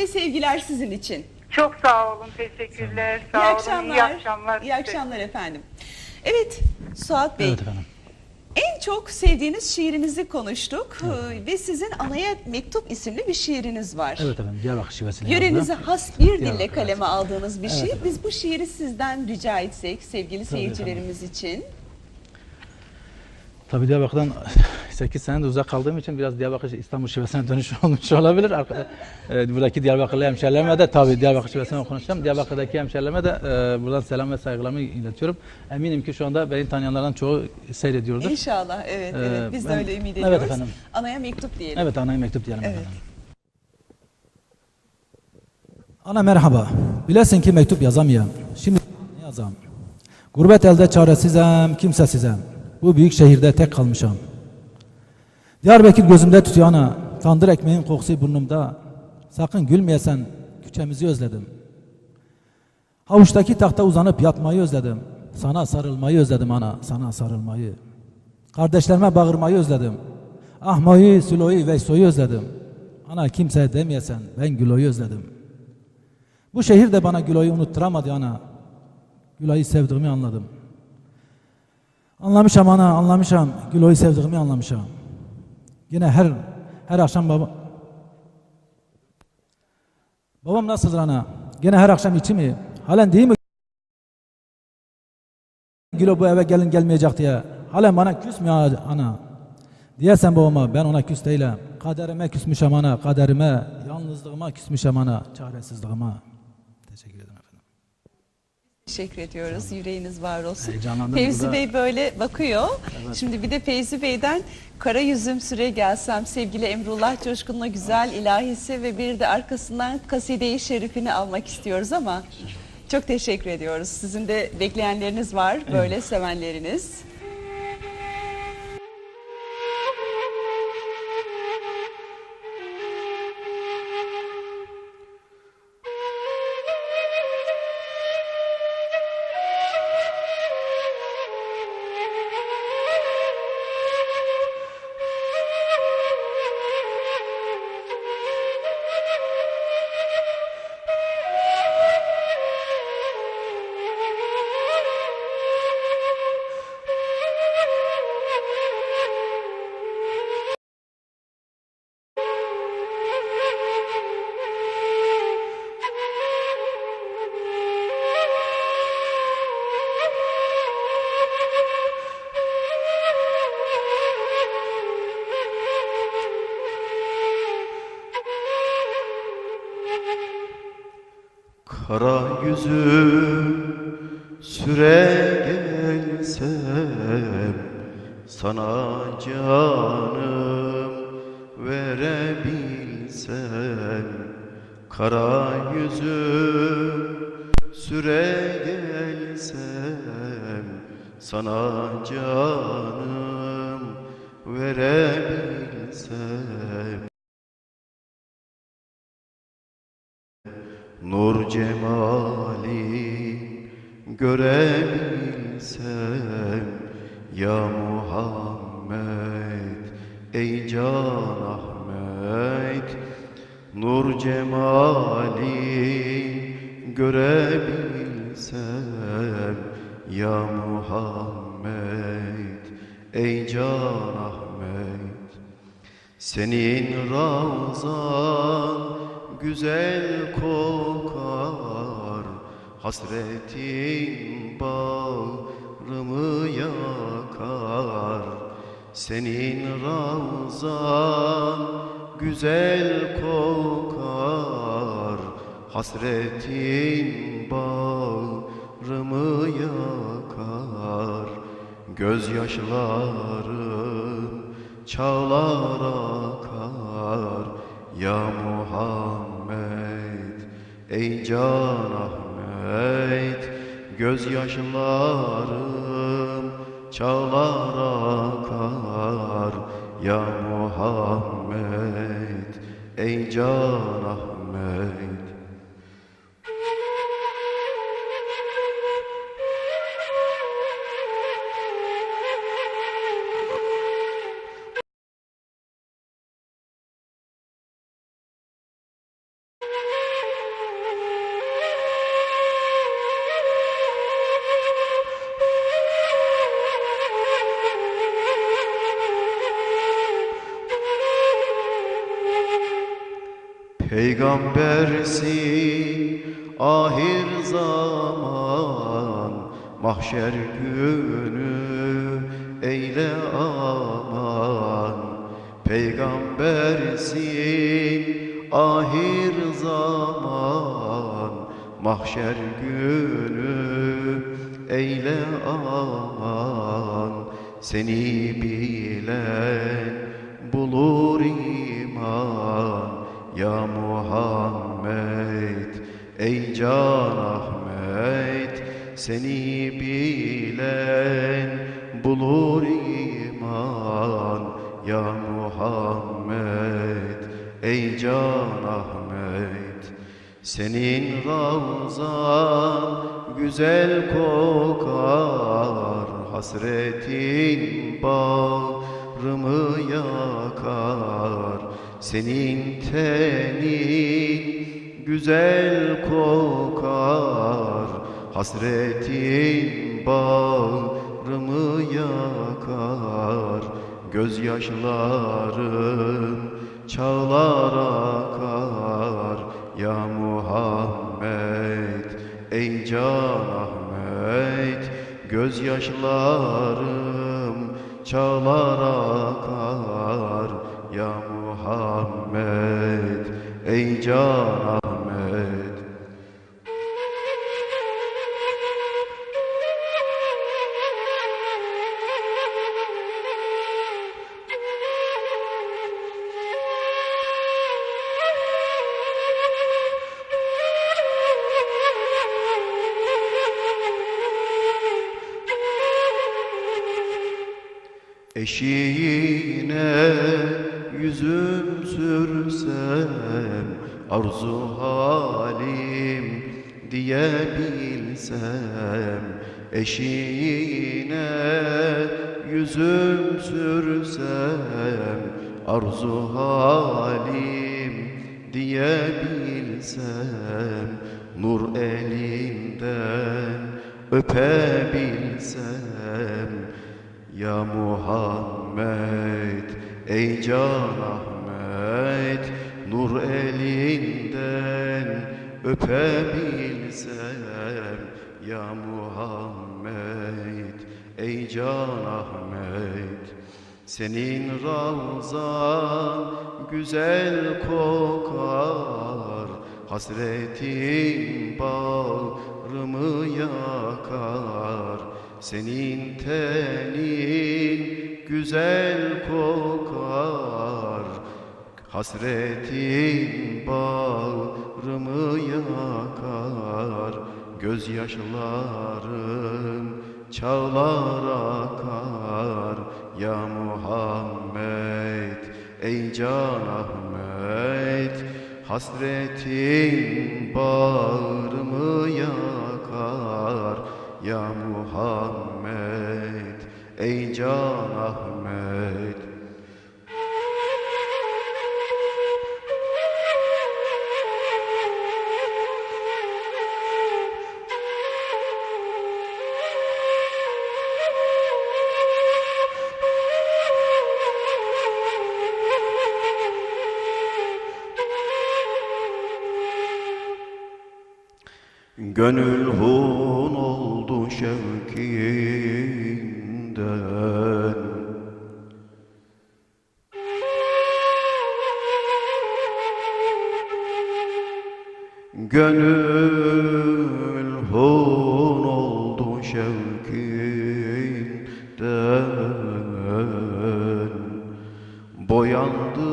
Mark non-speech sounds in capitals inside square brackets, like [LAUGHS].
ve sevgiler sizin için. Çok sağ olun, teşekkürler. Sağ iyi olun, akşamlar. iyi akşamlar. İyi akşamlar efendim. Evet Suat Bey. Evet efendim. En çok sevdiğiniz şiirinizi konuştuk Ee, ve sizin Anaya Mektup isimli bir şiiriniz var. Evet efendim. Diyarbakır şivesini Yörenize yazdım. has bir dille Diyarbakır, kaleme evet. aldığınız bir Evet, şiir. evet. Biz bu şiiri sizden rica etsek sevgili Tabii seyircilerimiz için. Tabii Diyarbakır'dan 8 sene de uzak kaldığım için biraz Diyarbakır İstanbul şivesine dönüş [LAUGHS] olmuş olabilir. E, buradaki Diyarbakırlı hemşerilerime de tabii Diyarbakır şivesine konuşacağım. Diyarbakır'daki hemşerilerime de e, buradan selam ve saygılarımı iletiyorum. Eminim ki şu anda beni tanıyanlardan çoğu seyrediyordur. İnşallah evet Ee, evet biz de ben- öyle ümit Evet ediyoruz. efendim. Anaya mektup diyelim. Evet anaya mektup diyelim Evet. efendim. Ana merhaba. Bilesin ki mektup yazamayan. Şimdi ne yazam? Gurbet elde çaresizem, kimsesizem. Bu büyük şehirde tek kalmışam. Diyarbakır gözümde tutuyor ana. Tandır ekmeğin kokusu burnumda. Sakın gülmeyesen küçemizi özledim. Havuçtaki tahta uzanıp yatmayı özledim. Sana sarılmayı özledim ana, sana sarılmayı. Kardeşlerime bağırmayı özledim. Ahmayı, Sülo'yu, Veyso'yu özledim. Ana kimseye demeyesen ben Gülo'yu özledim. Bu şehir de bana Gülo'yu unutturamadı ana. Gülo'yu sevdiğimi anladım. Anlamışam ana, anlamışam. Gülo'yu sevdiğimi anlamışam. Yine her her akşam baba Babam nasıldır ana? Gene her akşam içi mi? Halen değil mi? Gülo bu eve gelin gelmeyecek diye. Halen bana küs mü ana? Diyersen babama ben ona küs değilim. Kaderime küsmüşem ana, kaderime, yalnızlığıma küsmüşem ana, çaresizliğime. Teşekkür ederim efendim. Teşekkür ediyoruz. Yüreğiniz var olsun. Heyecanlandım Fevzi burada. Bey böyle bakıyor. Şimdi bir de Fevzi Bey'den Kara Yüzüm Süre Gelsem sevgili Emrullah Coşkun'la güzel ilahisi ve bir de arkasından kaside-i şerifini almak istiyoruz ama çok teşekkür ediyoruz. Sizin de bekleyenleriniz var, böyle sevenleriniz. Kara yüzüm süre gelsem Sana canım verebilsem. Kara yüzüm süre gelsem Sana canım verebilsem Nur cemali görebilsem Ya Muhammed ey Can Ahmet. Nur cemali görebilsem Ya Muhammed ey Can Ahmet. Senin ravzan güzel kokar. Hasretin bağrımı yakar. Senin ravzan güzel kokar. Hasretin bağrımı yakar. Gözyaşlarım çağlar akar. Ya Muhammed ey Can Ahmet Gözyaşlarım çağlar akar Ya Muhammed. Ey Can Peygambersin ahir zaman Mahşer günü eyle aman. Peygambersin ahir zaman Mahşer günü eyle aman. Seni bilen bulur iman Ya Muhammed ey can Ahmet Seni bilen bulur iman. Ya Muhammed ey can Ahmet Senin ravzan güzel kokar Hasretin bağrımı yakar Senin tenin güzel kokar Hasretin bağrımı yakar. Gözyaşlarım çağlar akar. Ya Muhammed ey can Ahmet Gözyaşlarım çağlar akar. Ya ey can Ahmet. Eşiğine yüzüm sürsem Arzu halim diyebilsem Eşiğine yüzüm sürsem Arzu halim diyebilsem Nur elinden öpebilsem ya Muhammed ey can Ahmet Nur elinden öpebilsem Ya Muhammed. Ey can Ahmet Senin ravzan güzel kokar Hasretin bağrımı yakar. Senin tenin güzel kokar. Hasretin bağrımı yakar. Gözyaşlarım çağlar akar. Ya Muhammed ey can Ahmet. Hasretin bağrımı yakar. Ya Muhammed ey can Ahmet. Gönül hun oldu şevkinden Gönül hun oldu şevkinden Boyandı